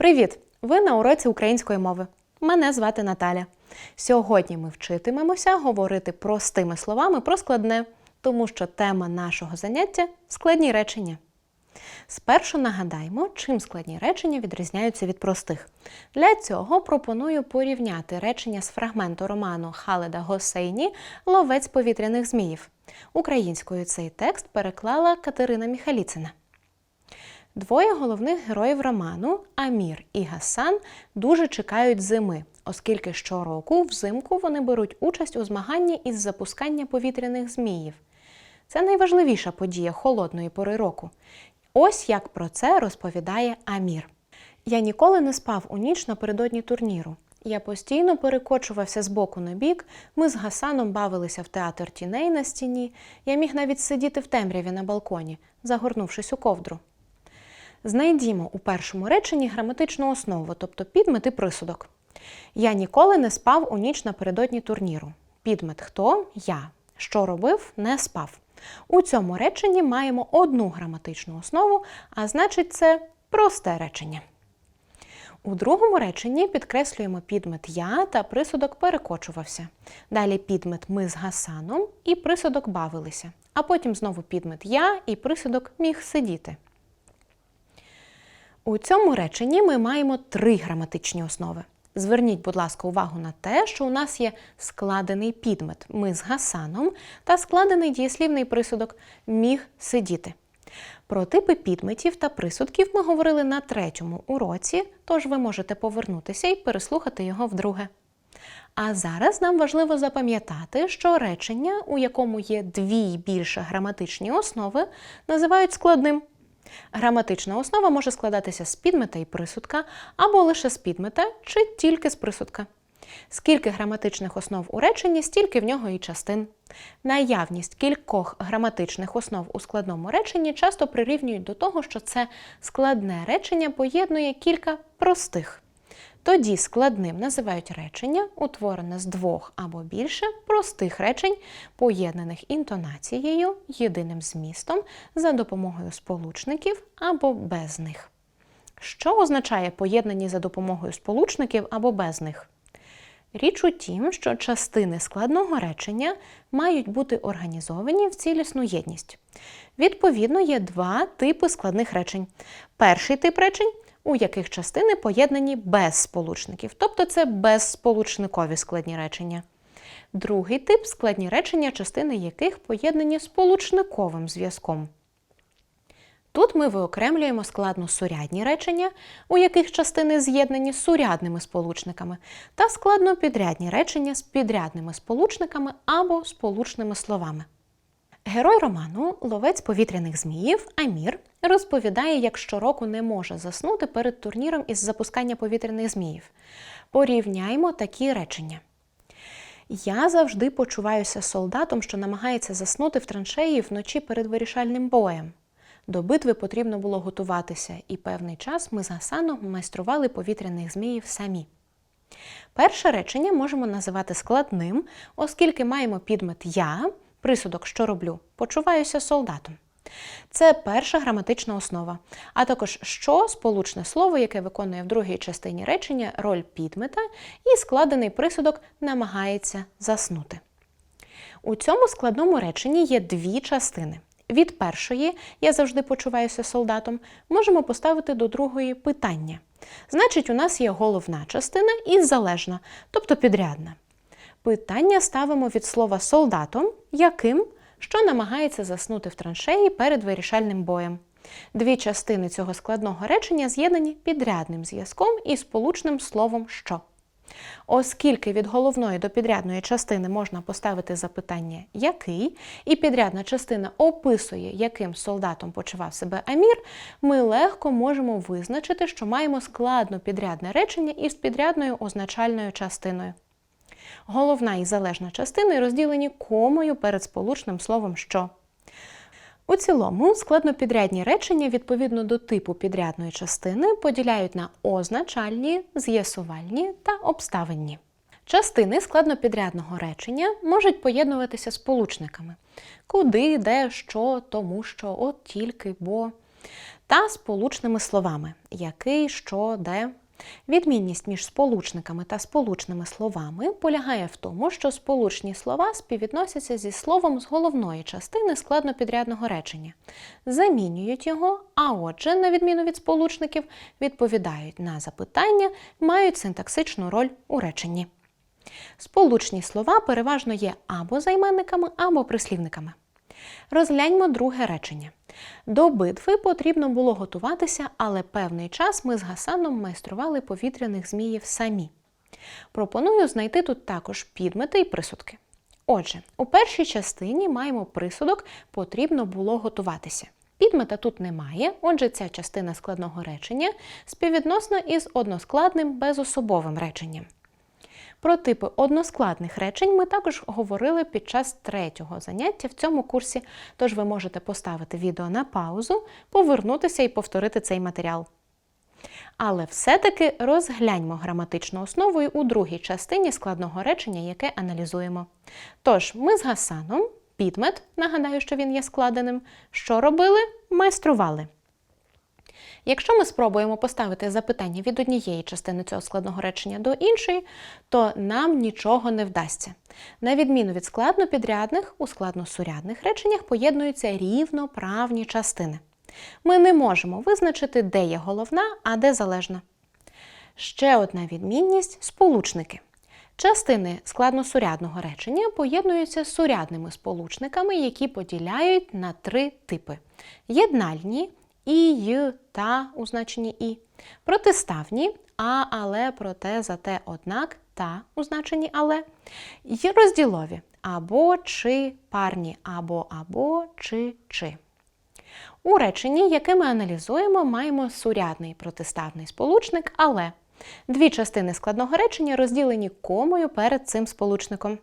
Привіт! Ви на уроці української мови. Мене звати Наталя. Сьогодні ми вчитимемося говорити простими словами про складне, тому що тема нашого заняття складні речення. Спершу нагадаємо, чим складні речення відрізняються від простих. Для цього пропоную порівняти речення з фрагменту роману Халеда Госейні Ловець повітряних зміїв. Українською цей текст переклала Катерина Міхаліцина. Двоє головних героїв роману Амір і Гасан дуже чекають зими, оскільки щороку взимку вони беруть участь у змаганні із запускання повітряних зміїв. Це найважливіша подія холодної пори року. Ось як про це розповідає Амір. Я ніколи не спав у ніч напередодні турніру. Я постійно перекочувався з боку на бік, ми з Гасаном бавилися в театр тіней на стіні. Я міг навіть сидіти в темряві на балконі, загорнувшись у ковдру. Знайдімо у першому реченні граматичну основу, тобто підмет і присудок. Я ніколи не спав у ніч напередодні турніру. Підмет хто? Я. Що робив? Не спав. У цьому реченні маємо одну граматичну основу, а значить, це просте речення. У другому реченні підкреслюємо підмет я та присудок перекочувався. Далі підмет ми з Гасаном і присудок бавилися. А потім знову підмет я і присудок міг сидіти. У цьому реченні ми маємо три граматичні основи. Зверніть, будь ласка, увагу на те, що у нас є складений підмет ми з Гасаном та складений дієслівний присудок міг сидіти. Про типи підметів та присудків ми говорили на третьому уроці, тож ви можете повернутися і переслухати його вдруге. А зараз нам важливо запам'ятати, що речення, у якому є дві більше граматичні основи, називають складним. Граматична основа може складатися з підмета і присудка, або лише з підмета, чи тільки з присудка. Скільки граматичних основ у реченні, стільки в нього і частин. Наявність кількох граматичних основ у складному реченні часто прирівнюють до того, що це складне речення поєднує кілька простих. Тоді складним називають речення, утворене з двох або більше простих речень, поєднаних інтонацією, єдиним змістом за допомогою сполучників або без них. Що означає поєднані за допомогою сполучників або без них? Річ у тім, що частини складного речення мають бути організовані в цілісну єдність. Відповідно, є два типи складних речень. Перший тип речень у яких частини поєднані без сполучників, тобто це безсполучникові складні речення. Другий тип складні речення, частини яких поєднані сполучниковим зв'язком. Тут ми виокремлюємо складно-сурядні речення, у яких частини з'єднані з сурядними сполучниками, та складно-підрядні речення з підрядними сполучниками або сполучними словами. Герой роману, ловець повітряних зміїв Амір, розповідає, як щороку не може заснути перед турніром із запускання повітряних зміїв. Порівняймо такі речення. Я завжди почуваюся солдатом, що намагається заснути в траншеї вночі перед вирішальним боєм. До битви потрібно було готуватися, і певний час ми з Гасаном майстрували повітряних зміїв самі. Перше речення можемо називати складним, оскільки маємо підмет Я, присудок, що роблю, почуваюся солдатом. Це перша граматична основа, а також що сполучне слово, яке виконує в другій частині речення роль підмета, і складений присудок намагається заснути. У цьому складному реченні є дві частини. Від першої я завжди почуваюся солдатом, можемо поставити до другої питання. Значить, у нас є головна частина і залежна, тобто підрядна. Питання ставимо від слова солдатом, яким що намагається заснути в траншеї перед вирішальним боєм. Дві частини цього складного речення з'єднані підрядним зв'язком і сполучним словом що. Оскільки від головної до підрядної частини можна поставити запитання який, і підрядна частина описує, яким солдатом почував себе Амір, ми легко можемо визначити, що маємо складно підрядне речення із підрядною означальною частиною. Головна і залежна частини розділені комою перед сполучним словом що. У цілому складнопідрядні речення відповідно до типу підрядної частини поділяють на означальні, з'ясувальні та обставинні. Частини складнопідрядного речення можуть поєднуватися сполучниками куди, де, що, тому що, от тільки, бо. та сполучними словами який, що, де. Відмінність між сполучниками та сполучними словами полягає в тому, що сполучні слова співвідносяться зі словом з головної частини складнопідрядного речення, замінюють його, а отже, на відміну від сполучників, відповідають на запитання, мають синтаксичну роль у реченні. Сполучні слова переважно є або займенниками, або прислівниками. Розгляньмо друге речення. До битви потрібно було готуватися, але певний час ми з Гасаном майстрували повітряних зміїв самі. Пропоную знайти тут також підмети і присудки. Отже, у першій частині маємо присудок потрібно було готуватися. Підмета тут немає, отже, ця частина складного речення співвідносна із односкладним безособовим реченням. Про типи односкладних речень ми також говорили під час третього заняття в цьому курсі, тож ви можете поставити відео на паузу, повернутися і повторити цей матеріал. Але все-таки розгляньмо граматичну основу у другій частині складного речення, яке аналізуємо. Тож, ми з Гасаном, підмет, нагадаю, що він є складеним, що робили? Майстрували. Якщо ми спробуємо поставити запитання від однієї частини цього складного речення до іншої, то нам нічого не вдасться. На відміну від складнопідрядних, у складносурядних реченнях поєднуються рівноправні частини. Ми не можемо визначити, де є головна, а де залежна. Ще одна відмінність сполучники. Частини складносурядного речення поєднуються з сурядними сполучниками, які поділяють на три типи: єднальні, і, й, та у значенні і. Протиставні а, але, проте, зате, однак, та у значенні але. І розділові або чи парні, або або чи чи. У реченні, яке ми аналізуємо, маємо сурядний протиставний сполучник але. Дві частини складного речення розділені комою перед цим сполучником.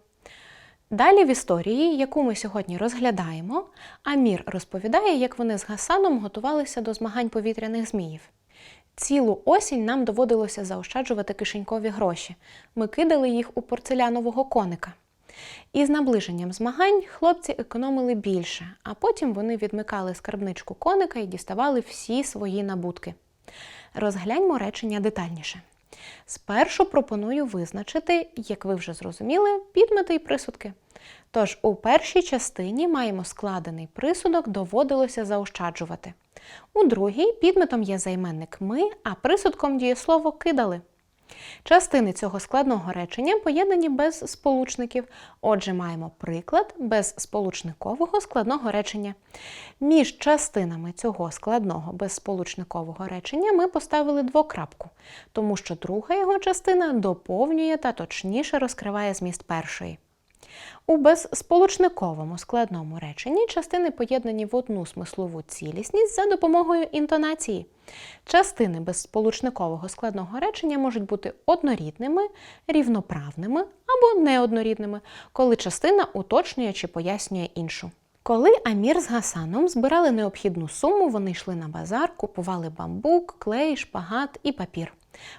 Далі в історії, яку ми сьогодні розглядаємо, Амір розповідає, як вони з Гасаном готувалися до змагань повітряних зміїв. Цілу осінь нам доводилося заощаджувати кишенькові гроші. Ми кидали їх у порцелянового коника. І з наближенням змагань хлопці економили більше, а потім вони відмикали скарбничку коника і діставали всі свої набутки. Розгляньмо речення детальніше. Спершу пропоную визначити, як ви вже зрозуміли, підмети і присудки. Тож у першій частині маємо складений присудок, доводилося заощаджувати. У другій підметом є займенник ми, а присудком дієслово кидали. Частини цього складного речення поєднані без сполучників. Отже, маємо приклад без сполучникового складного речення. Між частинами цього складного безсполучникового речення ми поставили двокрапку, тому що друга його частина доповнює та точніше розкриває зміст першої. У безсполучниковому складному реченні частини поєднані в одну смислову цілісність за допомогою інтонації. Частини безсполучникового складного речення можуть бути однорідними, рівноправними або неоднорідними, коли частина уточнює чи пояснює іншу. Коли Амір з Гасаном збирали необхідну суму, вони йшли на базар, купували бамбук, клей, шпагат і папір.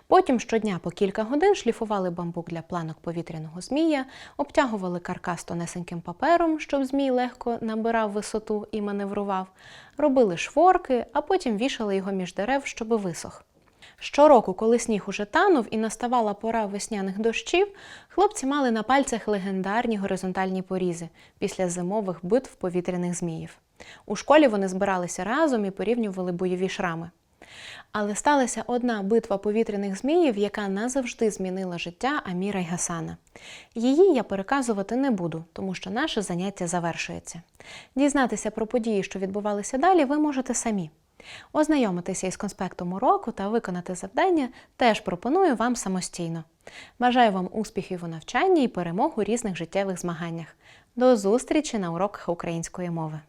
Потім щодня по кілька годин шліфували бамбук для планок повітряного змія, обтягували каркас тонесеньким папером, щоб змій легко набирав висоту і маневрував, робили шворки, а потім вішали його між дерев, щоби висох. Щороку, коли сніг уже танув і наставала пора весняних дощів, хлопці мали на пальцях легендарні горизонтальні порізи після зимових битв повітряних зміїв. У школі вони збиралися разом і порівнювали бойові шрами. Але сталася одна битва повітряних зміїв, яка назавжди змінила життя Аміра й Гасана. Її я переказувати не буду, тому що наше заняття завершується. Дізнатися про події, що відбувалися далі, ви можете самі. Ознайомитися із конспектом уроку та виконати завдання теж пропоную вам самостійно. Бажаю вам успіхів у навчанні і перемог у різних життєвих змаганнях. До зустрічі на уроках української мови!